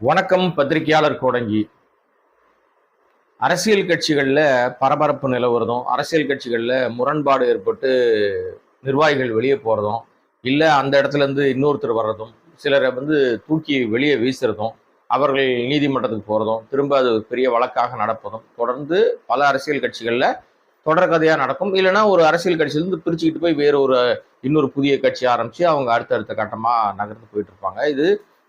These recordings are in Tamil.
வணக்கம் பத்திரிகையாளர் கோடங்கி. அரசியல் கட்சிகளில் பரபரப்பு நிலவுறதும் அரசியல் கட்சிகளில் முரண்பாடு ஏற்பட்டு நிர்வாகிகள் வெளியே போகிறதும் இல்லை அந்த இடத்துல இருந்து இன்னொருத்தர் வர்றதும் சிலரை வந்து தூக்கி வெளியே வீசுறதும் அவர்கள் நீதிமன்றத்துக்கு போகிறதும் திரும்ப அது பெரிய வழக்காக நடப்பதும் தொடர்ந்து பல அரசியல் கட்சிகளில் தொடர்கதையாக நடக்கும். இல்லைன்னா ஒரு அரசியல் கட்சியிலேருந்து பிரிச்சுக்கிட்டு போய் வேற ஒரு இன்னொரு புதிய கட்சி ஆரம்பித்து அவங்க அடுத்தடுத்த கட்டமாக நகர்ந்து போயிட்டு இருப்பாங்க. இது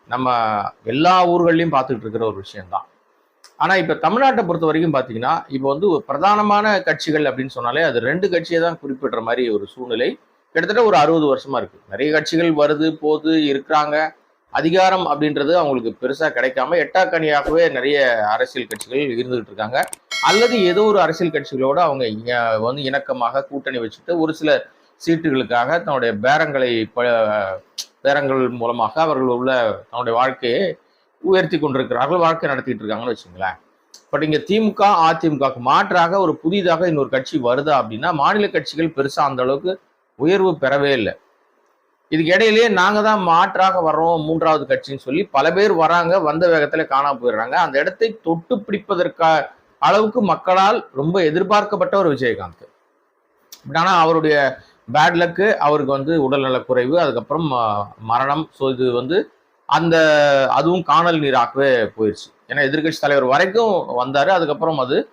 நம்ம எல்லா ஊர்கள்லையும் பார்த்துக்கிட்டு இருக்கிற ஒரு விஷயம்தான். ஆனால் இப்போ தமிழ்நாட்டை பொறுத்த வரைக்கும் பார்த்தீங்கன்னா இப்போ வந்து ஒரு பிரதானமான கட்சிகள் அப்படின்னு சொன்னாலே அது ரெண்டு கட்சியை தான் குறிப்பிடுற மாதிரி ஒரு சூழ்நிலை. கிட்டத்தட்ட ஒரு அறுபது வருஷமா இருக்கு. நிறைய கட்சிகள் வருது போது இருக்கிறாங்க. அதிகாரம் அப்படின்றது அவங்களுக்கு பெருசாக கிடைக்காம எட்டாக்கணியாகவே நிறைய அரசியல் கட்சிகள் இருந்துகிட்டு இருக்காங்க. அல்லது ஏதோ ஒரு அரசியல் கட்சிகளோடு அவங்க வந்து இணக்கமாக கூட்டணி வச்சுட்டு ஒரு சில சீட்டுகளுக்காக தன்னுடைய பேரங்களை ப- பேரங்கள் மூலமாக அவர்கள் உள்ள தன்னுடைய வாழ்க்கையை உயர்த்தி கொண்டிருக்கிறார்கள் வாழ்க்கை நடத்திட்டு இருக்காங்கன்னு வச்சுங்களேன் பட் இங்க திமுக அதிமுகவுக்கு மாற்றாக ஒரு புதிதாக இன்னொரு கட்சி வருதா அப்படின்னா மாநில கட்சிகள் பெருசா அந்த அளவுக்கு உயர்வு பெறவே இல்லை. இதுக்கு இடையிலேயே நாங்க தான் மாற்றாக வர்றோம் மூன்றாவது கட்சின்னு சொல்லி பல பேர் வராங்க வந்த வேகத்தில் காணாம போயிடுறாங்க. அந்த இடத்தை தொட்டு பிடிப்பதற்கா அளவுக்கு மக்களால் ரொம்ப எதிர்பார்க்கப்பட்ட ஒரு விஜயகாந்த். ஆனால் ஆனா அவருடைய பேட் லக்கு அவருக்கு வந்து உடல்நலக் குறைவு அதுக்கப்புறம் மரணம். ஸோ இது வந்து அந்த அதுவும் காணல் நீராகவே போயிடுச்சு ஏன்னா எதிர்க்கட்சி தலைவர் வரைக்கும் வந்தார். அதுக்கப்புறம் அது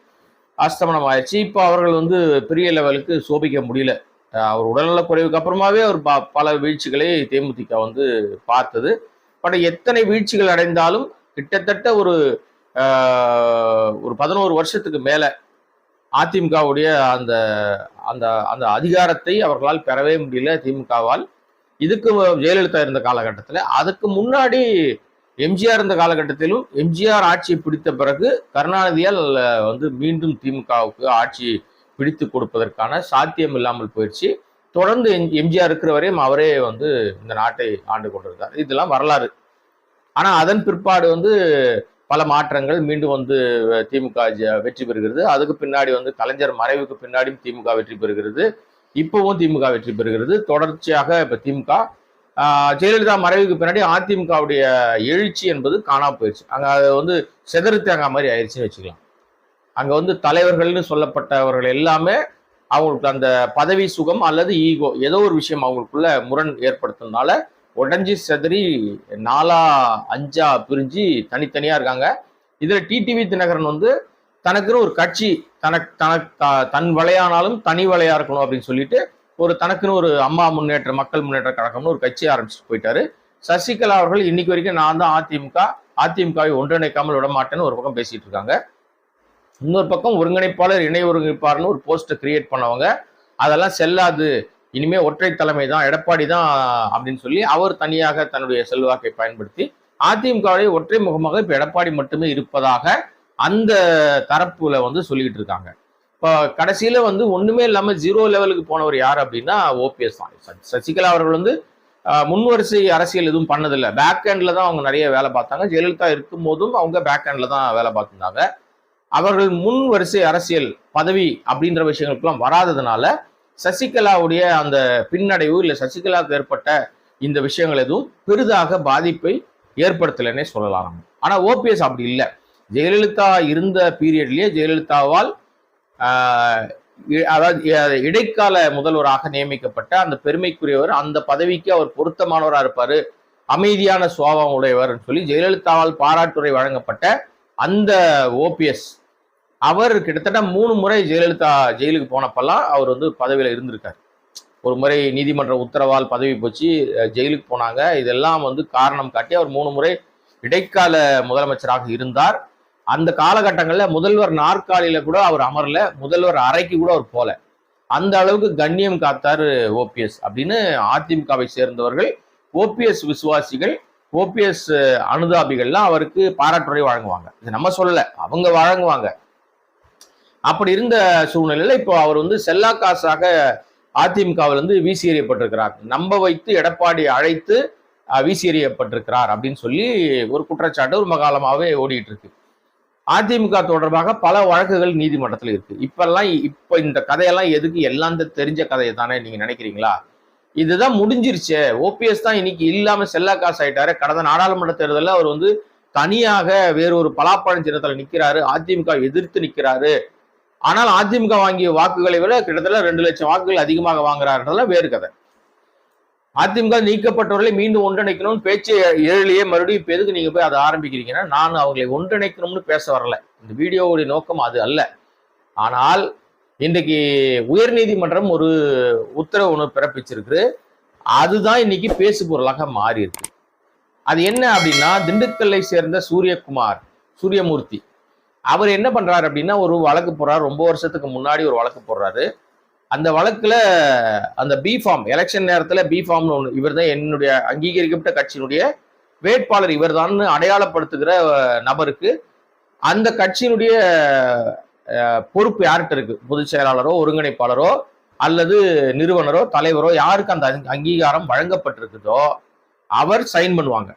அஸ்தமனம் ஆயிடுச்சு இப்போ அவர்கள் வந்து பெரிய லெவலுக்கு சோபிக்க முடியல. அவர் உடல்நலக்குறைவுக்கு அப்புறமாவே அவர் ப- பல வீழ்ச்சிகளை தேமுதிக வந்து பார்த்தது. பட் எத்தனை வீழ்ச்சிகள் அடைந்தாலும் கிட்டத்தட்ட ஒரு ஒரு பதினோரு வருஷத்துக்கு மேலே அதிமுகவுடைய அந்த அந்த அந்த அதிகாரத்தை அவர்களால் பெறவே முடியல திமுகவால். இதுக்கு ஜெயலலிதா இருந்த காலகட்டத்தில் அதுக்கு முன்னாடி எம்ஜிஆர் இருந்த காலகட்டத்திலும் எம்ஜிஆர் ஆட்சியை பிடித்த பிறகு கருணாநிதியால் வந்து மீண்டும் திமுகவுக்கு ஆட்சி பிடித்து கொடுப்பதற்கான சாத்தியம் இல்லாமல் போயிடுச்சு. தொடர்ந்து எம்ஜிஆர் இருக்கிற வரையும் அவரே வந்து இந்த நாட்டை ஆண்டு கொண்டிருக்கார் இதெல்லாம் வரலாறு. ஆனால் அதன் பிற்பாடு வந்து பல மாற்றங்கள் மீண்டும் வந்து திமுக வெற்றி பெறுகிறது. அதுக்கு பின்னாடி வந்து கலைஞர் மறைவுக்கு பின்னாடியும் திமுக வெற்றி பெறுகிறது. இப்பவும் திமுக வெற்றி பெறுகிறது. தொடர்ச்சியாக இப்போ திமுக ஜெயலலிதா மறைவுக்கு பின்னாடி அதிமுகவுடைய எழுச்சி என்பது காணாம போயிடுச்சு. அங்கே அது வந்து செதறு தேங்காய் மாதிரி ஆயிடுச்சுன்னு வச்சுக்கலாம். அங்கே வந்து தலைவர்கள்னு சொல்லப்பட்டவர்கள் எல்லாமே அவங்களுக்கு அந்த பதவி சுகம் அல்லது ஈகோ ஏதோ ஒரு விஷயம் அவங்களுக்குள்ள முரண் ஏற்படுத்துறதுனால உடஞ்சி செதறி நாலா அஞ்சா பிரிஞ்சு தனித்தனியாக இருக்காங்க. இதில் டிடிவி தினகரன் வந்து தனக்குன்னு ஒரு கட்சி தனக்கு தனக்கு த- தன் வலையானாலும் தனி வலையாக இருக்கணும் அப்படின்னு சொல்லிட்டு ஒரு தனக்குன்னு ஒரு அம்மா முன்னேற்ற மக்கள் முன்னேற்ற கழகம்னு ஒரு கட்சி ஆரம்பிச்சுட்டு போயிட்டாரு. சசிகலா அவர்கள் இன்னைக்கு வரைக்கும் நான் தான் அதிமுக அதிமுகவை ஒன்றிணைக்காமல் விட மாட்டேன்னு ஒரு பக்கம் பேசிட்டு இருக்காங்க. இன்னொரு பக்கம் ஒருங்கிணைப்பாளர் இணை ஒருங்கிணைப்பாளர்னு ஒரு போஸ்ட்டை கிரியேட் பண்ணவங்க. அதெல்லாம் செல்லாது. இனிமே ஒற்றை தலைமை தான் எடப்பாடி தான் அப்படின்னு சொல்லி அவர் தனியாக தன்னுடைய செல்வாக்கை பயன்படுத்தி அதிமுகவுடைய ஒற்றை முகமாக இப்போ எடப்பாடி மட்டுமே இருப்பதாக அந்த தரப்புல வந்து சொல்லிக்கிட்டு இருக்காங்க. இப்போ கடைசியில வந்து ஒண்ணுமே இல்லாமல் ஜீரோ லெவலுக்கு போனவர் யார் அப்படின்னா ஓபிஎஸ் தான். சசிகலா அவர்கள் வந்து முன்வரிசை அரசியல் எதுவும் பண்ணதில்லை. பேக் ஹேண்ட்ல தான் அவங்க நிறைய வேலை பார்த்தாங்க. ஜெயலலிதா இருக்கும் போதும் அவங்க பேக் ஹேண்ட்ல தான் வேலை பார்த்திருந்தாங்க. அவர்கள் முன் வரிசை அரசியல் பதவி அப்படின்ற விஷயங்களுக்கெல்லாம் வராததுனால சசிகலாவுடைய அந்த பின்னடைவு இல்லை சசிகலாவுக்கு ஏற்பட்ட இந்த விஷயங்கள் எதுவும் பெரிதாக பாதிப்பை ஏற்படுத்தலைன்னே சொல்லலாம் நம்ம. ஓபிஎஸ் அப்படி இல்லை ஜெயலலிதா இருந்த பீரியட்லேயே ஜெயலலிதாவால் அதாவது இடைக்கால முதல்வராக நியமிக்கப்பட்ட அந்த பெருமைக்குரியவர் அந்த பதவிக்கு அவர் பொருத்தமானவராக இருப்பார் அமைதியான சுவாபம் உடையவர்னு சொல்லி ஜெயலலிதாவால் பாராட்டுரை வழங்கப்பட்ட அந்த ஓபிஎஸ் அவர் கிட்டத்தட்ட மூணு முறை ஜெயலலிதா ஜெயிலுக்கு போனப்பெல்லாம் அவர் வந்து பதவியில் இருந்திருக்காரு. ஒரு முறை நீதிமன்ற உத்தரவால் பதவி போச்சு ஜெயிலுக்கு போனாங்க. இதெல்லாம் வந்து காரணம் காட்டி அவர் மூணு முறை இடைக்கால முதலமைச்சராக இருந்தார். அந்த காலகட்டங்களில் முதல்வர் நாற்காலியில் கூட அவர் அமரல முதல்வர் அறைக்கு கூட அவர் போல. அந்த அளவுக்கு கண்ணியம் காத்தார் ஓபிஎஸ் அப்படின்னு அதிமுகவை சேர்ந்தவர்கள் ஓபிஎஸ் விசுவாசிகள் ஓபிஎஸ் அனுதாபிகள்லாம் அவருக்கு பாராட்டுரை வழங்குவாங்க. இது நம்ம சொல்லலை அவங்க வழங்குவாங்க. அப்படி இருந்த சூழ்நிலையில் இப்போ அவர் வந்து செல்லா காசாக அதிமுகவில் இருந்து வீசி எறியப்பட்டிருக்கிறார். நம்ப வைத்து எடப்பாடி அழைத்து வீசி எறியப்பட்டிருக்கிறார் அப்படின்னு சொல்லி ஒரு குற்றச்சாட்டு ஒரு மகாலமாகவே ஓடிட்டு இருக்கு. அதிமுக தொடர்பாக பல வழக்குகள் நீதிமன்றத்தில் இருக்கு. இப்பெல்லாம் இப்ப இந்த கதையெல்லாம் எதுக்கு? எல்லாம் தெரிஞ்ச கதையை தானே நீங்க நினைக்கிறீங்களா? இதுதான் முடிஞ்சிருச்சே. ஓபிஎஸ் தான் இன்னைக்கு இல்லாம செல்லா காசு ஆயிட்டாரு. கடந்த நாடாளுமன்ற தேர்தலில் அவர் வந்து தனியாக வேறொரு பலாப்பழம் சின்னத்தில் நிற்கிறாரு அதிமுக எதிர்த்து நிற்கிறாரு ஆனால் அதிமுக வாங்கிய வாக்குகளை விட கிட்டத்தட்ட ரெண்டு லட்சம் வாக்குகள் அதிகமாக வாங்குறாருன்றதுலாம் வேறு கதை. அதிமுக நீக்கப்பட்டவர்களை மீண்டும் ஒன்றிணைக்கணும்னு பேச்சு ஏழிலேயே மறுபடியும் இப்போ எதுக்கு நீங்கள் போய் அதை ஆரம்பிக்கிறீங்கன்னா நான் அவங்களை ஒன்றிணைக்கணும்னு பேச வரல. இந்த வீடியோவுடைய நோக்கம் அது அல்ல. ஆனால் இன்றைக்கு உயர்நீதிமன்றம் ஒரு உத்தரவு ஒன்று பிறப்பிச்சிருக்கு அதுதான் இன்னைக்கு பேசு பொருளாக மாறி இருக்கு அது என்ன அப்படின்னா திண்டுக்கல்லை சேர்ந்த சூரியகுமார் சூரியமூர்த்தி அவர் என்ன பண்றாரு அப்படின்னா ஒரு வழக்கு போடுறாரு. ரொம்ப வருஷத்துக்கு முன்னாடி ஒரு வழக்கு போடுறாரு. அந்த வழக்குல அந்த பி ஃபார்ம் எலெக்ஷன் நேரத்துல பி ஃபார்ம்னு ஒன்று இவர் தான் என்னுடைய அங்கீகரிக்கப்பட்ட கட்சியினுடைய வேட்பாளர் இவர் அடையாளப்படுத்துகிற நபருக்கு அந்த கட்சியினுடைய பொறுப்பு யார்கிட்ட இருக்கு? பொதுச் செயலாளரோ ஒருங்கிணைப்பாளரோ அல்லது நிறுவனரோ தலைவரோ யாருக்கு அந்த அங்க- அங்கீகாரம் வழங்கப்பட்டிருக்குதோ அவர் சைன் பண்ணுவாங்க.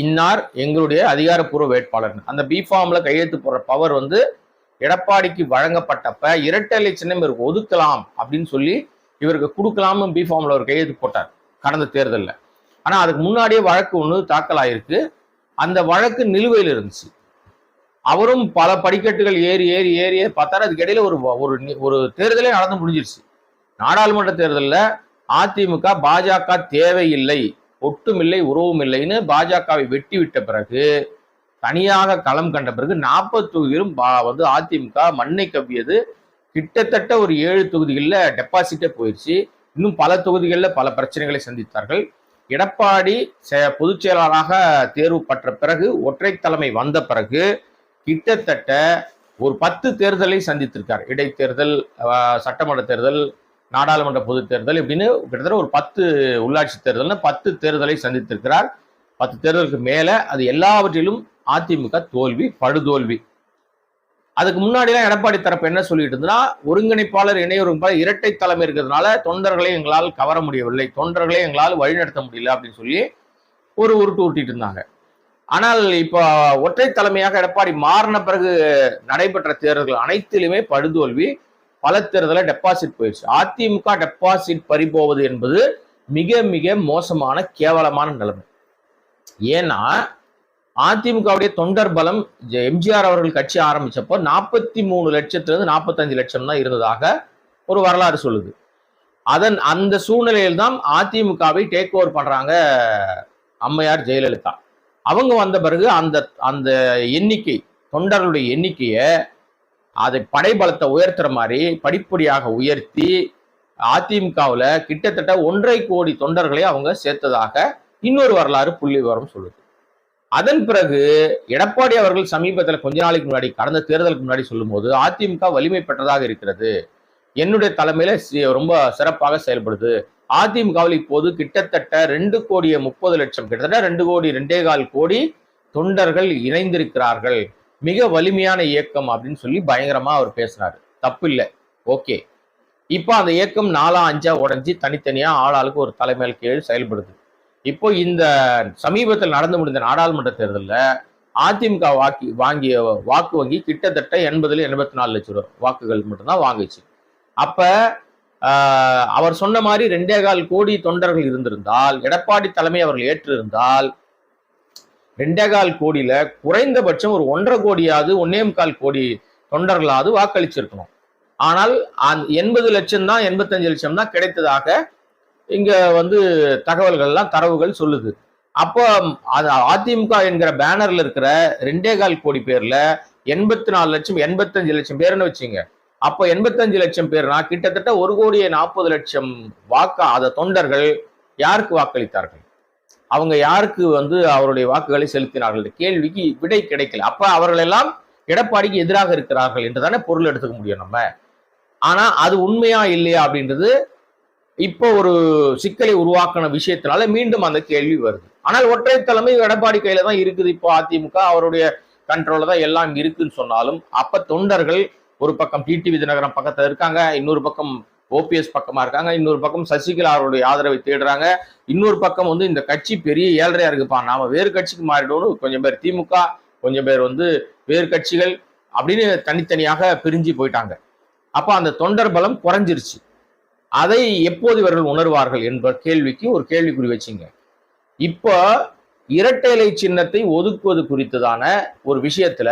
இன்னார் எங்களுடைய அதிகாரப்பூர்வ வேட்பாளர் அந்த பி ஃபார்ம்ல கையெழுத்து போடுற பவர் வந்து எடப்பாடிக்கு வழங்கப்பட்டப்ப இரட்டை சின்னம் இவருக்கு ஒதுக்கலாம் அப்படின்னு சொல்லி இவருக்கு கொடுக்கலாம்னு பி ஃபார்ம்ல ஒரு கையெழுத்து போட்டார் கடந்த தேர்தலில். ஆனால் அதுக்கு முன்னாடியே வழக்கு ஒன்று தாக்கல் ஆயிருக்கு அந்த வழக்கு நிலுவையில் இருந்துச்சு. அவரும் பல படிக்கட்டுகள் ஏறி ஏறி ஏறி ஏறி பார்த்தாரு. அதுக்கு இடையில ஒரு ஒரு ஒரு தேர்தலே நடந்து முடிஞ்சிருச்சு. நாடாளுமன்ற தேர்தலில் அதிமுக பாஜக தேவையில்லை. ஒட்டுமில்லை உறவும் இல்லைன்னு பாஜகவை வெட்டி விட்ட பிறகு தனியாக களம் கண்ட பிறகு நாற்பது தொகுதியிலும் பா- வந்து அதிமுக மண்ணை கவ்வியது. கிட்டத்தட்ட ஒரு ஏழு தொகுதிகளில் டெபாசிட்டே போயிடுச்சு இன்னும் பல தொகுதிகளில் பல பிரச்சனைகளை சந்தித்தார்கள். எடப்பாடி பொதுச் செயலாளராக தேர்வு பெற்ற பிறகு ஒற்றை தலைமை வந்த பிறகு கிட்டத்தட்ட ஒரு பத்து தேர்தலை சந்தித்திருக்கார். இடைத்தேர்தல் சட்டமன்ற தேர்தல் நாடாளுமன்ற பொதுத் தேர்தல் இப்படின்னு கிட்டத்தட்ட ஒரு பத்து உள்ளாட்சி தேர்தல்னு பத்து தேர்தலை சந்தித்திருக்கிறார். பத்து தேர்தலுக்கு மேலே அது எல்லாவற்றிலும் அதிமுக தோல்வி படுதோல்வி. அதுக்கு முன்னாடிலாம் எடப்பாடி தரப்பு என்ன சொல்லிட்டு இருந்ததுன்னா ஒருங்கிணைப்பாளர் இணையொருங்கிணைப்பாளர் இரட்டை தலைமை இருக்கிறதுனால தொண்டர்களை எங்களால் கவர முடியவில்லை தொண்டர்களை எங்களால் வழிநடத்த முடியல அப்படின்னு சொல்லி ஒரு உருட்டு உருட்டிட்டு இருந்தாங்க. ஆனால் இப்போ ஒற்றை தலைமையாக எடப்பாடி மாறின பிறகு நடைபெற்ற தேர்தல்கள் அனைத்திலுமே படுதோல்வி. பல தேர்தலில் டெபாசிட் போயிடுச்சு. அதிமுக டெபாசிட் பறிபோவது என்பது மிக மிக மோசமான கேவலமான நிலைமை. ஏன்னா அதிமுகவுடைய தொண்டர் பலம் ஜெ- எம்ஜிஆர் அவர்கள் கட்சி ஆரம்பிச்சப்போ நாற்பத்தி மூணு லட்சத்திலிருந்து நாற்பத்தஞ்சு லட்சம் தான் இருந்ததாக ஒரு வரலாறு சொல்லுது. அதன் அந்த சூழ்நிலையில் தான் அதிமுகவை டேக் ஓவர் பண்றாங்க அம்மையார் ஜெயலலிதா. அவங்க வந்த பிறகு அந்த அந்த எண்ணிக்கை தொண்டர்களுடைய எண்ணிக்கையை அதை படைபலத்தை உயர்த்துற மாதிரி படிப்படியாக உயர்த்தி அதிமுகவில் கிட்டத்தட்ட ஒன்றரை கோடி தொண்டர்களை அவங்க சேர்த்ததாக இன்னொரு வரலாறு புள்ளி விவரம் சொல்லுது. அதன் பிறகு எடப்பாடி அவர்கள் சமீபத்தில் கொஞ்ச நாளைக்கு முன்னாடி கடந்த தேர்தலுக்கு முன்னாடி சொல்லும்போது அதிமுக வலிமை பெற்றதாக இருக்கிறது. என்னுடைய தலைமையில ரொம்ப சிறப்பாக செயல்படுது. அதிமுகவில் இப்போது கிட்டத்தட்ட ரெண்டு கோடியே முப்பது லட்சம் கிட்டத்தட்ட ரெண்டு கோடி ரெண்டே கால் கோடி தொண்டர்கள் இணைந்திருக்கிறார்கள். மிக வலிமையான இயக்கம் அப்படின்னு சொல்லி பயங்கரமா அவர் பேசினாரு தப்பு இல்லை ஓகே. இப்போ அந்த இயக்கம் நாலா அஞ்சா உடஞ்சி தனித்தனியா ஆளாளுக்கு ஒரு தலைமையில் கீழ் செயல்படுது. இப்போ இந்த சமீபத்தில் நடந்து முடிந்த நாடாளுமன்ற தேர்தலில் அதிமுக வாக்கி வாங்கிய வாக்கு வங்கி கிட்டத்தட்ட எண்பதுல எண்பத்தி நாலு லட்சம் ரூபா வாக்குகள் மட்டும்தான் வாங்குச்சு. அப்ப அவர் சொன்ன மாதிரி ரெண்டே கால் கோடி தொண்டர்கள் இருந்திருந்தால் எடப்பாடி தலைமை அவர்கள் ஏற்றிருந்தால் ரெண்டே கால் கோடியில குறைந்தபட்சம் ஒரு ஒன்றரை கோடியாவது ஒன்னே முக்கால் கோடி தொண்டர்களாவது வாக்களிச்சிருக்கணும். ஆனால் அந் எண்பது லட்சம் தான் எண்பத்தஞ்சு லட்சம் தான் கிடைத்ததாக இங்க வந்து தகவல்கள்லாம் தரவுகள் சொல்லுது. அப்போ அது அதிமுக என்கிற பேனர்ல இருக்கிற ரெண்டே கால் கோடி பேர்ல எண்பத்தி நாலு லட்சம் எண்பத்தஞ்சு லட்சம் பேர்னு வச்சுங்க. அப்போ எண்பத்தஞ்சு லட்சம் பேர்னா கிட்டத்தட்ட ஒரு கோடியே நாற்பது லட்சம் வாக்கா அத தொண்டர்கள் யாருக்கு வாக்களித்தார்கள்? அவங்க யாருக்கு வந்து அவருடைய வாக்குகளை செலுத்தினார்கள்? இந்த கேள்விக்கு விடை கிடைக்கல. அப்ப அவர்கள் எல்லாம் எடப்பாடிக்கு எதிராக இருக்கிறார்கள் என்றுதானே பொருள் எடுத்துக்க முடியும் நம்ம. ஆனா அது உண்மையா இல்லையா அப்படின்றது இப்போ ஒரு சிக்கலை உருவாக்கின விஷயத்தினால மீண்டும் அந்த கேள்வி வருது. ஆனால் ஒற்றை தலைமை எடப்பாடி கையில தான் இருக்குது இப்போ அதிமுக. அவருடைய கண்ட்ரோல தான் எல்லாம் இருக்குன்னு சொன்னாலும் அப்ப தொண்டர்கள் ஒரு பக்கம் டிடிவி தினகரன் பக்கத்துல இருக்காங்க இன்னொரு பக்கம் ஓபிஎஸ் பக்கமா இருக்காங்க. இன்னொரு பக்கம் சசிகலா அவருடைய ஆதரவை தேடுறாங்க. இன்னொரு பக்கம் வந்து இந்த கட்சி பெரிய ஏழ்றையா இருக்குப்பா. நாம வேறு கட்சிக்கு மாறிடணும் கொஞ்சம் பேர் திமுக கொஞ்சம் பேர் வந்து வேறு கட்சிகள் அப்படின்னு தனித்தனியாக பிரிஞ்சு போயிட்டாங்க. அப்ப அந்த தொண்டர் பலம் குறைஞ்சிருச்சு. அதை எப்போது இவர்கள் உணர்வார்கள் என்ற கேள்விக்கு ஒரு கேள்விக்குறி வச்சிங்க. இப்போ இரட்டை இலை சின்னத்தை ஒதுக்குவது குறித்ததான ஒரு விஷயத்துல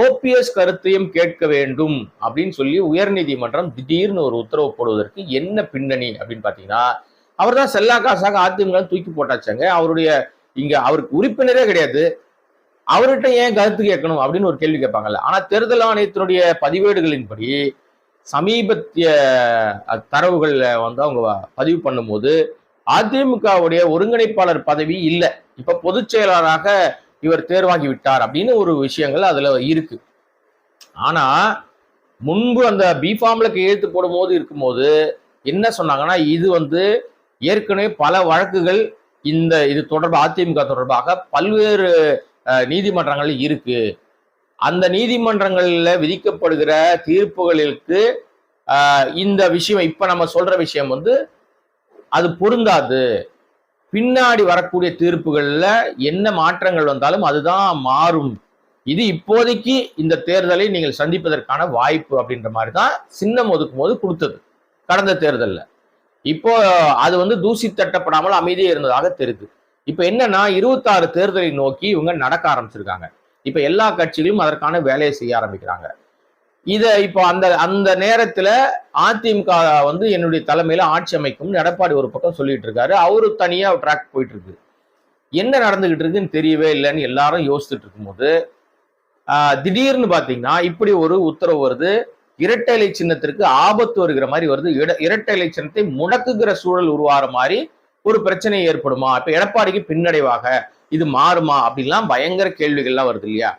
ஓபிஎஸ் கருத்தையும் கேட்க வேண்டும் அப்படின்னு சொல்லி உயர்நீதிமன்றம் திடீர்னு ஒரு உத்தரவு போடுவதற்கு என்ன பின்னணி அப்படின்னு பார்த்தீங்கன்னா அவர் தான் செல்லா காசாக அதிமுக தூக்கி போட்டாச்சாங்க. அவருடைய இங்க அவருக்கு உறுப்பினரே கிடையாது. அவர்கிட்ட ஏன் கருத்து கேட்கணும் அப்படின்னு ஒரு கேள்வி கேட்பாங்கல்ல. ஆனா தேர்தல் ஆணையத்தினுடைய பதிவேடுகளின்படி சமீபத்திய தரவுகள்ல வந்து அவங்க பதிவு பண்ணும்போது அதிமுகவுடைய ஒருங்கிணைப்பாளர் பதவி இல்லை. இப்ப பொதுச் செயலாளராக இவர் தேர்வாகி விட்டார் அப்படின்னு ஒரு விஷயங்கள் அதுல இருக்கு. ஆனா முன்பு அந்த பிஃபார்ம்ல கையெழுத்து போடும்போது இருக்கும்போது என்ன சொன்னாங்கன்னா இது வந்து ஏற்கனவே பல வழக்குகள் இந்த இது தொடர்பாக அதிமுக தொடர்பாக பல்வேறு நீதிமன்றங்களில் நீதிமன்றங்கள் இருக்கு. அந்த நீதிமன்றங்களில் விதிக்கப்படுகிற தீர்ப்புகளுக்கு இந்த விஷயம் இப்ப நம்ம சொல்ற விஷயம் வந்து அது பொருந்தாது. பின்னாடி வரக்கூடிய தீர்ப்புகளில் என்ன மாற்றங்கள் வந்தாலும் அதுதான் மாறும். இது இப்போதைக்கு இந்த தேர்தலை நீங்கள் சந்திப்பதற்கான வாய்ப்பு அப்படின்ற மாதிரி தான் சின்னம் ஒதுக்கும் போது கொடுத்தது கடந்த தேர்தலில். இப்போ அது வந்து தூசி தட்டப்படாமல் அமைதியே இருந்ததாக தெரியுது. இப்போ என்னன்னா இருபத்தாறு தேர்தலை நோக்கி இவங்க நடக்க ஆரம்பிச்சிருக்காங்க. இப்போ எல்லா கட்சிகளும் அதற்கான வேலையை செய்ய ஆரம்பிக்கிறாங்க. இதை இப்போ அந்த அந்த நேரத்துல அதிமுக வந்து என்னுடைய தலைமையில ஆட்சி அமைக்கும் எடப்பாடி ஒரு பக்கம் சொல்லிட்டு இருக்காரு அவரு தனியா ட்ராக் போயிட்டு இருக்கு என்ன நடந்துகிட்டு இருக்குன்னு தெரியவே இல்லைன்னு எல்லாரும் யோசிச்சுட்டு இருக்கும்போது திடீர்னு பாத்தீங்கன்னா இப்படி ஒரு உத்தரவு வருது. இரட்டை இலை சின்னத்திற்கு ஆபத்து வருகிற மாதிரி வருது. இட- இரட்டை இலை சின்னத்தை முடக்குகிற சூழல் உருவாகிற மாதிரி ஒரு பிரச்சனை ஏற்படுமா? இப்ப எடப்பாடிக்கு பின்னடைவாக இது மாறுமா? அப்படின்லாம் பயங்கர கேள்விகள்லாம் வருது இல்லையா?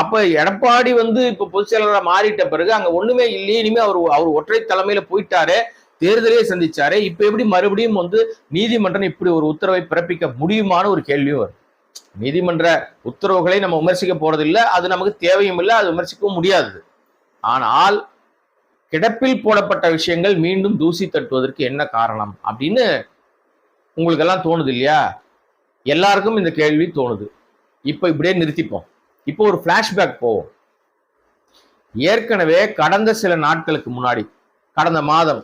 அப்ப எடப்பாடி வந்து இப்ப பொதுச் செயலாளரா மாறிட்ட பிறகு அங்க ஒண்ணுமே இல்லையே இனிமே அவர் அவர் ஒற்றை தலைமையில போயிட்டாரு தேர்தலே சந்திச்சாரு இப்ப எப்படி மறுபடியும் வந்து நீதிமன்றம் இப்படி ஒரு உத்தரவை பிறப்பிக்க முடியுமான ஒரு கேள்வியும் வரும் நீதிமன்ற உத்தரவுகளை நம்ம விமர்சிக்க போறதில்லை அது நமக்கு தேவையும் இல்லை அது விமர்சிக்கவும் முடியாது. ஆனால் கிடப்பில் போடப்பட்ட விஷயங்கள் மீண்டும் தூசி தட்டுவதற்கு என்ன காரணம் அப்படின்னு உங்களுக்கெல்லாம் தோணுது இல்லையா? எல்லாருக்கும் இந்த கேள்வி தோணுது. இப்போ இப்படியே நிறுத்திப்போம். இப்போ ஒரு ஃப்ளாஷ்பேக் போவோம். ஏற்கனவே கடந்த சில நாட்களுக்கு முன்னாடி கடந்த மாதம்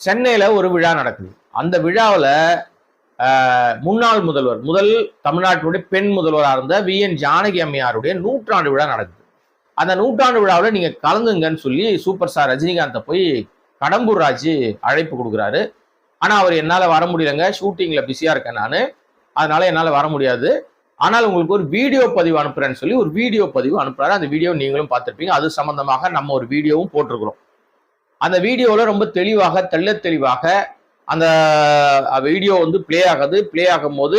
சென்னையில் ஒரு விழா நடக்குது. அந்த விழாவில் முன்னாள் முதல்வர் முதல் தமிழ்நாட்டினுடைய பெண் முதல்வராக இருந்த வி. என். ஜானகி அம்மையாருடைய நூற்றாண்டு விழா நடக்குது. அந்த நூற்றாண்டு விழாவில் நீங்கள் கலந்துங்கன்னு சொல்லி சூப்பர் ஸ்டார் ரஜினிகாந்தை போய் கடம்பூர் ராஜு அழைப்பு கொடுக்குறாரு. ஆனால் அவர் என்னால் வர முடியலங்க. ஷூட்டிங்கில் பிஸியாக இருக்கேன் நான். அதனால என்னால் வர முடியாது. ஆனால் உங்களுக்கு ஒரு வீடியோ பதிவு அனுப்புறேன்னு சொல்லி ஒரு வீடியோ பதிவு அனுப்புறாரு. அந்த வீடியோ நீங்களும் பார்த்துருப்பீங்க. அது சம்பந்தமாக நம்ம ஒரு வீடியோவும் போட்டிருக்கிறோம். அந்த வீடியோவில் ரொம்ப தெளிவாக தெள்ள தெளிவாக அந்த வீடியோ வந்து ப்ளே ஆகுது. ப்ளே ஆகும்போது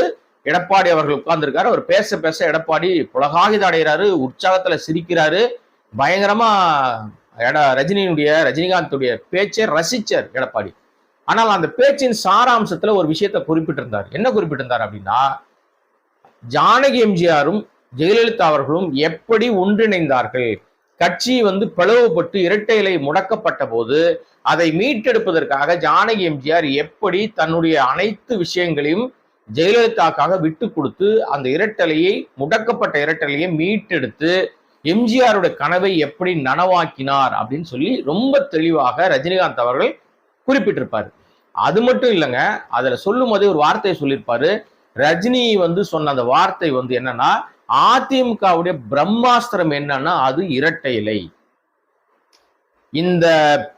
எடப்பாடி அவர்கள் உட்கார்ந்துருக்காரு. அவர் பேச பேச எடப்பாடி புலகாகித அடைகிறாரு. உற்சாகத்தில் சிரிக்கிறாரு. பயங்கரமா எட ரஜினியினுடைய ரஜினிகாந்துடைய பேச்சை ரசிச்சார் எடப்பாடி. ஆனால் அந்த பேச்சின் சாராம்சத்தில் ஒரு விஷயத்தை குறிப்பிட்டிருந்தார். என்ன குறிப்பிட்டிருந்தார் அப்படின்னா ஜானகி எம்ஜிஆரும் ஜெயலலிதா அவர்களும் எப்படி ஒன்றிணைந்தார்கள்? கட்சி வந்து பிளவுபட்டு இரட்டை இலை முடக்கப்பட்ட போது அதை மீட்டெடுப்பதற்காக ஜானகி எம்ஜிஆர் எப்படி தன்னுடைய அனைத்து விஷயங்களையும் ஜெயலலிதாக்காக விட்டு கொடுத்து அந்த இரட்டலையை முடக்கப்பட்ட இரட்டலையை மீட்டெடுத்து எம்ஜிஆருடைய கனவை எப்படி நனவாக்கினார் அப்படின்னு சொல்லி ரொம்ப தெளிவாக ரஜினிகாந்த் அவர்கள் குறிப்பிட்டிருப்பார். அது மட்டும் இல்லைங்க அதில் சொல்லும் போதே ஒரு வார்த்தையை சொல்லியிருப்பாரு. ரஜினி வந்து சொன்ன அந்த வார்த்தை வந்து என்னன்னா அதிமுகவுடைய பிரம்மாஸ்திரம் என்னன்னா அது இரட்டை இலை. இந்த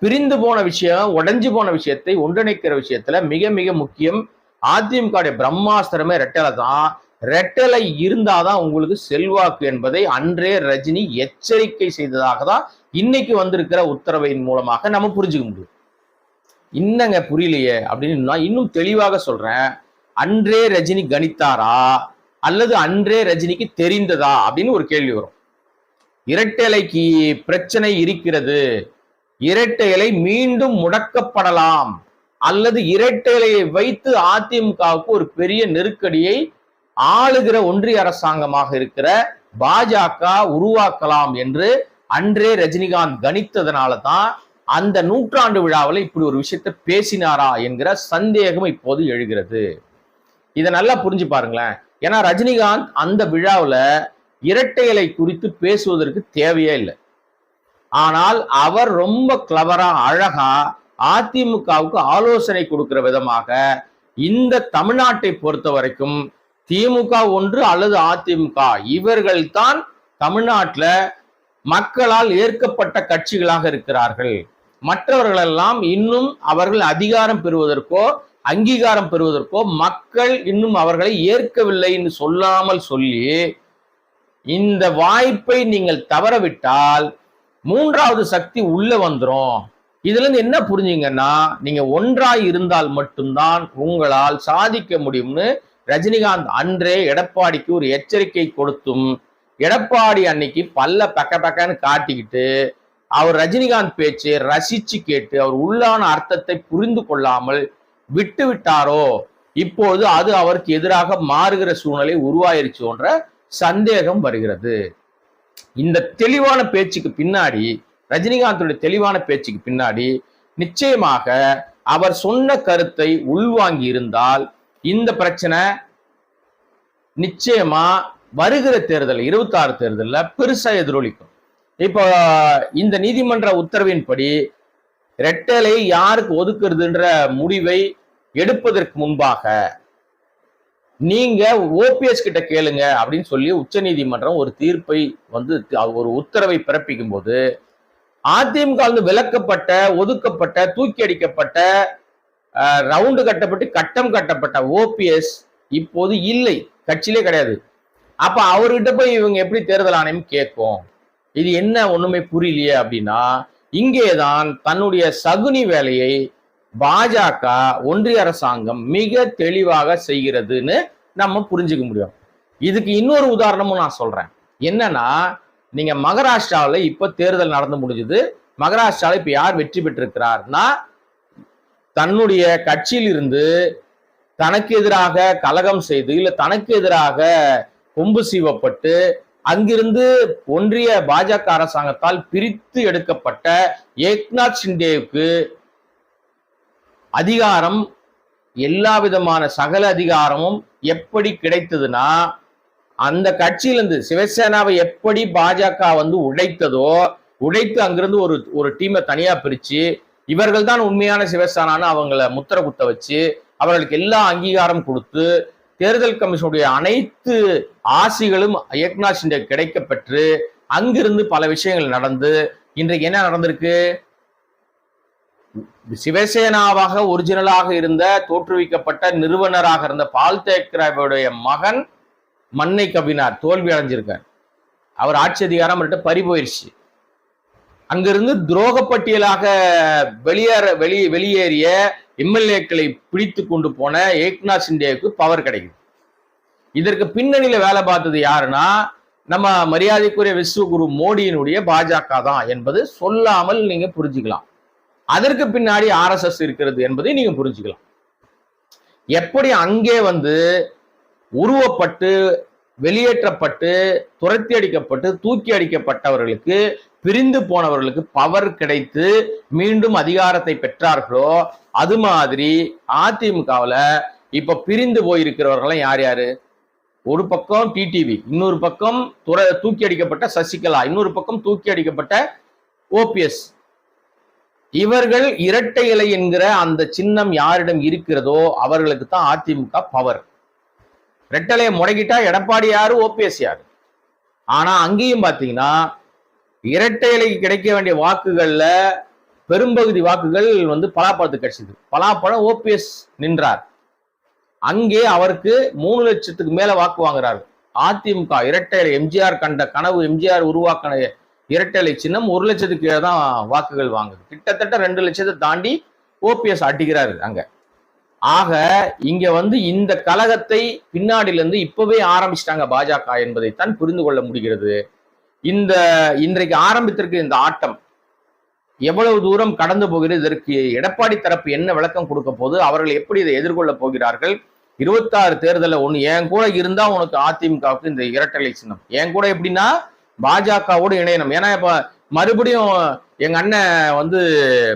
பிரிந்து போன விஷயம் உடைஞ்சு போன விஷயத்தை ஒன்றிணைக்கிற விஷயத்துல மிக மிக முக்கியம் அதிமுகவுடைய பிரம்மாஸ்திரமே ரெட்டலை தான். ரெட்டலை இருந்தாதான் உங்களுக்கு செல்வாக்கு என்பதை அன்றே ரஜினி எச்சரிக்கை செய்ததாக தான் இன்னைக்கு வந்திருக்கிற உத்தரவின் மூலமாக நம்ம புரிஞ்சுக்க முடியும். இன்னங்க புரியலையே அப்படின்னு நான் இன்னும் தெளிவாக சொல்றேன். அன்றே ரஜினி கணித்தாரா? அல்லது அன்றே ரஜினிக்கு தெரிந்ததா? அப்படின்னு ஒரு கேள்வி வரும். இரட்டைலைக்கு பிரச்சனை இருக்கிறது. இரட்டையலை மீண்டும் முடக்கப்படலாம். அல்லது இரட்டையலையை வைத்து அதிமுகவுக்கு ஒரு பெரிய நெருக்கடியை ஆளுகிற ஒன்றிய அரசாங்கமாக இருக்கிற பாஜக உருவாக்கலாம் என்று அன்றே ரஜினிகாந்த் கணித்ததனால தான் அந்த நூற்றாண்டு விழாவில் இப்படி ஒரு விஷயத்தை பேசினாரா என்கிற சந்தேகம் இப்போது எழுகிறது. இதை நல்லா புரிஞ்சு பாருங்களேன். ஏன்னா ரஜினிகாந்த் அந்த விழாவில் இரட்டைகளை குறித்து பேசுவதற்கு தேவையே இல்லை. ஆனால் அவர் ரொம்ப கிளவரா அழகா அதிமுகவுக்கு ஆலோசனை கொடுக்கிற விதமாக இந்த தமிழ்நாட்டை பொறுத்த வரைக்கும் திமுக ஒன்று அல்லது அதிமுக இவர்கள் தான் தமிழ்நாட்டுல மக்களால் ஏற்கப்பட்ட கட்சிகளாக இருக்கிறார்கள். மற்றவர்களெல்லாம் இன்னும் அவர்கள் அதிகாரம் பெறுவதற்கோ அங்கீகாரம் பெறுவதற்கோ மக்கள் இன்னும் அவர்களை ஏற்கவில்லைன்னு சொல்லாமல் சொல்லி இந்த வாய்ப்பை நீங்கள் தவறவிட்டால் மூன்றாவது சக்தி உள்ள வந்துடும் இதுல இருந்து என்ன புரிஞ்சுங்கன்னா நீங்க ஒன்றாய் இருந்தால் மட்டும்தான் உங்களால் சாதிக்க முடியும்னு ரஜினிகாந்த் அன்றே எடப்பாடிக்கு ஒரு எச்சரிக்கை கொடுத்தும் எடப்பாடி அன்னைக்கு பல்ல பக்க பக்கன்னு காட்டிக்கிட்டு அவர் ரஜினிகாந்த் பேச்சை ரசிச்சு கேட்டு அவர் உள்ளான அர்த்தத்தை புரிந்து கொள்ளாமல் விட்டு விட்டாரோ இப்போது அது அவருக்கு எதிராக மாறுகிற சூழ்நிலை உருவாயிருச்சோன்ற சந்தேகம் வருகிறது. இந்த தெளிவான பேச்சுக்கு பின்னாடி ரஜினிகாந்துடைய தெளிவான பேச்சுக்கு பின்னாடி நிச்சயமாக அவர் சொன்ன கருத்தை உள்வாங்கி இருந்தால் இந்த பிரச்சனை நிச்சயமா வருகிற தேர்தல் இருபத்தாறு தேர்தலில் பெருசா எதிரொலிக்கும். இப்போ இந்த நீதிமன்ற உத்தரவின்படி ரெட்டலை யாருக்கு ஒதுக்குறதுன்ற முடிவை எடுப்பதற்கு முன்பாக நீங்க ஓபிஎஸ் கிட்ட கேளுங்க அப்படின்னு சொல்லி உச்சநீதிமன்றம் ஒரு தீர்ப்பை வந்து ஒரு உத்தரவை பிறப்பிக்கும் போது அதிமுக வந்து விலக்கப்பட்ட ஒதுக்கப்பட்ட தூக்கி அடிக்கப்பட்ட ரவுண்டு கட்டப்பட்டு கட்டம் கட்டப்பட்ட ஓபிஎஸ் இப்போது இல்லை. கட்சியிலே கிடையாது. அப்ப அவர்கிட்ட போய் இவங்க எப்படி தேர்தல் ஆணையம் கேட்கும்? இது என்ன ஒண்ணுமே புரியலையே அப்படின்னா இங்கேதான் தன்னுடைய சகுனி வேலையை பாஜக ஒன்றிய அரசாங்கம் மிக தெளிவாக செய்கிறதுன்னு நம்ம புரிஞ்சுக்க முடியும். இதுக்கு இன்னொரு உதாரணமும் நான் சொல்றேன். என்னன்னா நீங்க மகாராஷ்டிராவில் இப்ப தேர்தல் நடந்து முடிஞ்சது. மகாராஷ்டிராவில் இப்ப யார் வெற்றி பெற்றிருக்கிறார்னா தன்னுடைய கட்சியிலிருந்து தனக்கு எதிராக கலகம் செய்து இல்ல தனக்கு எதிராக கொம்பு சீவப்பட்டு அங்கிருந்து ஒன்றிய பாஜக அரசாங்கத்தால் பிரித்து எடுக்கப்பட்ட ஏக்நாத் சிண்டேவுக்கு அதிகாரம் எல்லா விதமான சகல அதிகாரமும் எப்படி கிடைத்ததுன்னா அந்த கட்சியிலிருந்து சிவசேனாவை எப்படி பாஜக வந்து உடைத்ததோ உடைத்து அங்கிருந்து ஒரு ஒரு டீமை தனியா பிரிச்சு இவர்கள் தான் உண்மையான சிவசேனான்னு அவங்கள முத்திர குத்த வச்சு அவர்களுக்கு எல்லா அங்கீகாரம் கொடுத்து தேர்தல் கமிஷனுடைய அனைத்து ஆசிகளும் ஏக்நாத் சிண்டே கிடைக்கப்பெற்று அங்கிருந்து பல விஷயங்கள் நடந்து இன்றைக்கு என்ன நடந்திருக்கு? சிவசேனாவாக ஒரிஜினலாக இருந்த தோற்றுவிக்கப்பட்ட நிறுவனராக இருந்த பால் தேக்கராவுடைய மகன் மண்ணை கவினார் தோல்வி அடைஞ்சிருக்கார். அவர் ஆட்சி அதிகாரம் அவர்கிட்ட பறி போயிருச்சு. அங்கிருந்து துரோக பட்டியலாக வெளியேற வெளி வெளியேறிய எம்எல்ஏக்களை பிடித்து கொண்டு போன ஏக்நாத் சிண்டேவுக்கு பவர் கிடைக்குது. இதற்கு பின்னணியில வேலை பார்த்தது யாருன்னா நம்ம மரியாதைக்குரிய விஸ்வகுரு மோடியினுடைய பாஜக தான் என்பது சொல்லாமல் நீங்க புரிஞ்சுக்கலாம். அதற்கு பின்னாடி ஆர்எஸ்எஸ் இருக்கிறது என்பதை நீங்க புரிஞ்சுக்கலாம். எப்படி அங்கே வந்து உருவப்பட்டு வெளியேற்றப்பட்டு துரத்தி அடிக்கப்பட்டு தூக்கி அடிக்கப்பட்டவர்களுக்கு பிரிந்து போனவர்களுக்கு பவர் கிடைத்து மீண்டும் அதிகாரத்தை பெற்றார்களோ அது மாதிரி அதிமுகவில் இப்ப பிரிந்து போயிருக்கிறவர்கள்லாம் யார் யாரு? ஒரு பக்கம் டிடிவி இன்னொரு பக்கம் துற தூக்கி அடிக்கப்பட்ட சசிகலா இன்னொரு பக்கம் தூக்கி அடிக்கப்பட்ட ஓபிஎஸ் இவர்கள் இரட்டை இலை என்கிற அந்த சின்னம் யாரிடம் இருக்கிறதோ அவர்களுக்கு தான் அதிமுக பவர் ரெட்டலையை முடக்கிட்டா எடப்பாடி யாரு ஓபிஎஸ் யாரு? ஆனா அங்கேயும் பாத்தீங்கன்னா இரட்டை இலைக்கு கிடைக்க வேண்டிய வாக்குகள்ல பெரும்பகுதி வாக்குகள் வந்து பலாப்பழத்துக்கு கிடைச்சது. பலாப்பழம் ஓபிஎஸ் நின்றார். அங்கே அவருக்கு மூணு லட்சத்துக்கு மேல வாக்கு வாங்குறாரு. அதிமுக இரட்டை இலை எம்ஜிஆர் கண்ட கனவு எம்ஜிஆர் உருவாக்கின இரட்டை இலை சின்னம் ஒரு லட்சத்துக்கு கீழே தான் வாக்குகள் வாங்குது. கிட்டத்தட்ட ரெண்டு லட்சத்தை தாண்டி ஓபிஎஸ் அட்டிக்கிறாரு அங்க. ஆக இங்க வந்து இந்த கழகத்தை பின்னாடியிலிருந்து இப்பவே ஆரம்பிச்சிட்டாங்க பாஜக என்பதைத்தான் புரிந்து கொள்ள முடிகிறது. இந்த இன்றைக்கு ஆரம்பித்திருக்க இந்த ஆட்டம் எவ்வளவு தூரம் கடந்து போகிறது இதற்கு எடப்பாடி தரப்பு என்ன விளக்கம் கொடுக்க போது அவர்கள் எப்படி இதை எதிர்கொள்ள போகிறார்கள்? இருபத்தாறு தேர்தலில் ஒன்று என் கூட இருந்தால் உனக்கு அதிமுகவுக்கு இந்த இரட்டலை சின்னம். என் கூட எப்படின்னா பாஜகவோடு இணையணும். ஏன்னா இப்போ மறுபடியும் எங்கள் அண்ணன் வந்து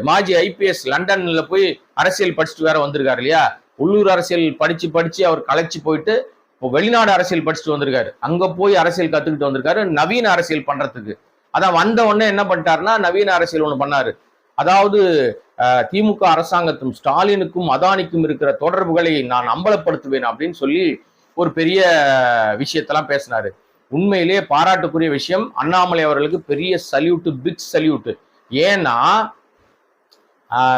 மாஜி ஐபிஎஸ் லண்டனில் போய் அரசியல் படிச்சுட்டு வேற வந்திருக்காரு இல்லையா? உள்ளூர் அரசியல் படித்து படித்து அவர் கலைச்சி போயிட்டு இப்போ வெளிநாடு அரசியல் படிச்சுட்டு வந்திருக்காரு. அங்க போய் அரசியல் கத்துக்கிட்டு வந்திருக்காரு. நவீன அரசியல் பண்றதுக்கு. அதான் வந்த உடனே என்ன பண்ணிட்டாருன்னா நவீன அரசியல் ஒன்று பண்ணாரு. அதாவது திமுக அரசாங்கத்தும் ஸ்டாலினுக்கும் அதானிக்கும் இருக்கிற தொடர்புகளை நான் அம்பலப்படுத்துவேன் அப்படின்னு சொல்லி ஒரு பெரிய விஷயத்தெல்லாம் பேசினாரு. உண்மையிலேயே பாராட்டுக்குரிய விஷயம் அண்ணாமலை அவர்களுக்கு பெரிய சல்யூட்டு பிக் சல்யூட்டு. ஏன்னா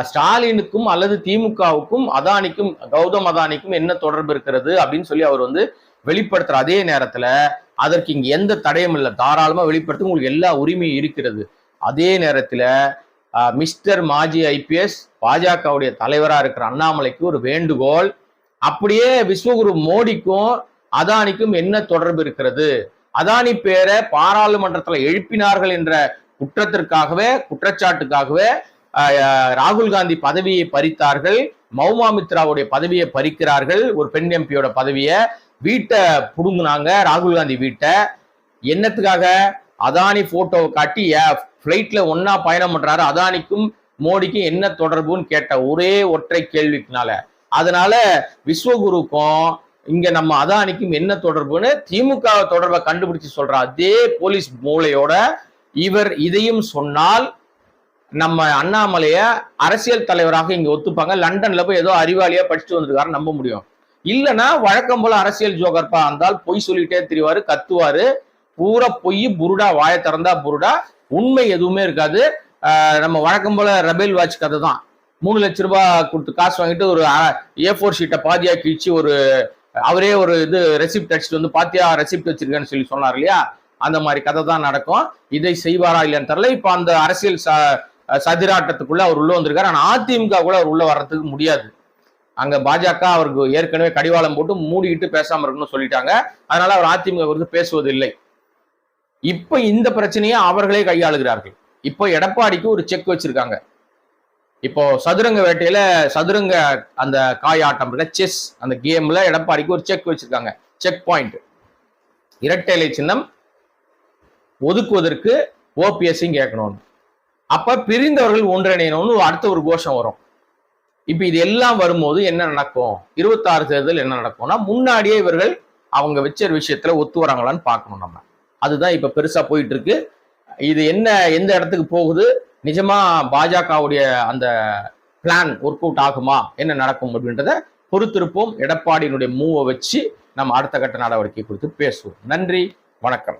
ஸ்டாலினுக்கும் அல்லது திமுகவுக்கும் அதானிக்கும் கௌதம் அதானிக்கும் என்ன தொடர்பு இருக்கிறது அப்படின்னு சொல்லி அவர் வந்து வெளிப்படுத்துற அதே நேரத்துல அதற்கு இங்க எந்த தடையும் இல்லை. தாராளமா வெளிப்படுத்த. உங்களுக்கு எல்லா உரிமையும் இருக்கிறது. அதே நேரத்துல மிஸ்டர் மாஜி ஐபிஎஸ் பாஜகவுடைய தலைவரா இருக்கிற அண்ணாமலைக்கு ஒரு வேண்டுகோள். அப்படியே விஸ்வகுரு மோடிக்கும் அதானிக்கும் என்ன தொடர்பு இருக்கிறது? அதானி பேரை பாராளுமன்றத்துல எழுப்பினார்கள் என்ற குற்றத்திற்காகவே குற்றச்சாட்டுக்காகவே ராகுல் காந்தி பதவியை பறித்தார்கள். மௌமாமித்ராவுடைய பதவியை பறிக்கிறார்கள். ஒரு பெண் எம்பியோட பதவியை வீட்டை புடுங்கினாங்க ராகுல் காந்தி வீட்டை. என்னத்துக்காக? அதானி போட்டோவை காட்டி ஃப்ளைட்ல ஒன்னா பயணம் பண்றாரு. அதானிக்கும் மோடிக்கும் என்ன தொடர்புன்னு கேட்ட ஒரே ஒற்றை கேள்விக்குனால. அதனால விஸ்வகுருக்கும் இங்க நம்ம அதானிக்கும் என்ன தொடர்புன்னு திமுக தொடர்பை கண்டுபிடிச்சு சொல்ற. அதே போலீஸ் மூளையோட இவர் இதையும் சொன்னால் நம்ம அண்ணாமலைய அரசியல் தலைவராக இங்க ஒத்துப்பாங்க. லண்டன்ல போய் ஏதோ அறிவாளியா படிச்சுட்டு வந்திருக்காரு நம்ப முடியும். இல்லைன்னா வழக்கம் போல அரசியல் ஜோகர்பா இருந்தால் பொய் சொல்லிட்டே திரிவாரு கத்துவாரு. பூரா பொய் புருடா வாயை திறந்தா புருடா. உண்மை எதுவுமே இருக்காது. நம்ம வழக்கம் போல ரபேல் வாட்ச் கதை தான். மூணு லட்ச ரூபாய் கொடுத்து காசு வாங்கிட்டு ஒரு ஏ ஃபோர் ஷீட்டை பாதியா கிழிச்சு ஒரு அவரே ஒரு இது ரெசிப்ட் அடிச்சுட்டு வந்து பாத்தியா ரெசிப்ட் வச்சிருக்கேன்னு சொல்லி சொன்னார் இல்லையா? அந்த மாதிரி கதை தான் நடக்கும். இதை செய்வாரா இல்லைன்னு தெரியல. இப்போ அந்த அரசியல் சா சதிராட்டத்துக்குள்ள அவர் உள்ள வந்திருக்காரு. ஆனா அதிமுக கூட அவர் உள்ள வர்றதுக்கு முடியாது. அங்க பாஜக அவருக்கு ஏற்கனவே கடிவாளம் போட்டு மூடிக்கிட்டு பேசாம இருக்கணும்னு சொல்லிட்டாங்க. அதனால அவர் அதிமுக குறித்து பேசுவதில்லை. இப்ப இந்த பிரச்சனையை அவர்களே கையாளுகிறார்கள். இப்போ எடப்பாடிக்கு ஒரு செக் வச்சிருக்காங்க. இப்போ சதுரங்க வேட்டையில சதுரங்க அந்த காயாட்டம் இருக்க செஸ் அந்த கேம்ல எடப்பாடிக்கு ஒரு செக் வச்சிருக்காங்க. செக் பாயிண்ட் இரட்டை இலை சின்னம் ஒதுக்குவதற்கு ஓபிஎஸ்ஸையும் கேட்கணும்னு. அப்ப பிரிந்தவர்கள் ஒன்றிணையணும்னு அடுத்த ஒரு கோஷம் வரும். இப்ப இது எல்லாம் வரும்போது என்ன நடக்கும்? இருபத்தாறு தேர்தல் என்ன நடக்கும்னா முன்னாடியே இவர்கள் அவங்க வச்ச விஷயத்துல ஒத்து வராங்களான்னு பார்க்கணும் நம்ம. அதுதான் இப்ப பெருசா போயிட்டு இருக்கு இது என்ன எந்த இடத்துக்கு போகுது? நிஜமா பாஜகவுடைய அந்த பிளான் ஒர்க் அவுட் ஆகுமா? என்ன நடக்கும் அப்படின்றத பொறுத்திருப்போம். எடப்பாடியினுடைய மூவை வச்சு நம்ம அடுத்த கட்ட நடவடிக்கை குறித்து பேசுவோம். நன்றி வணக்கம்.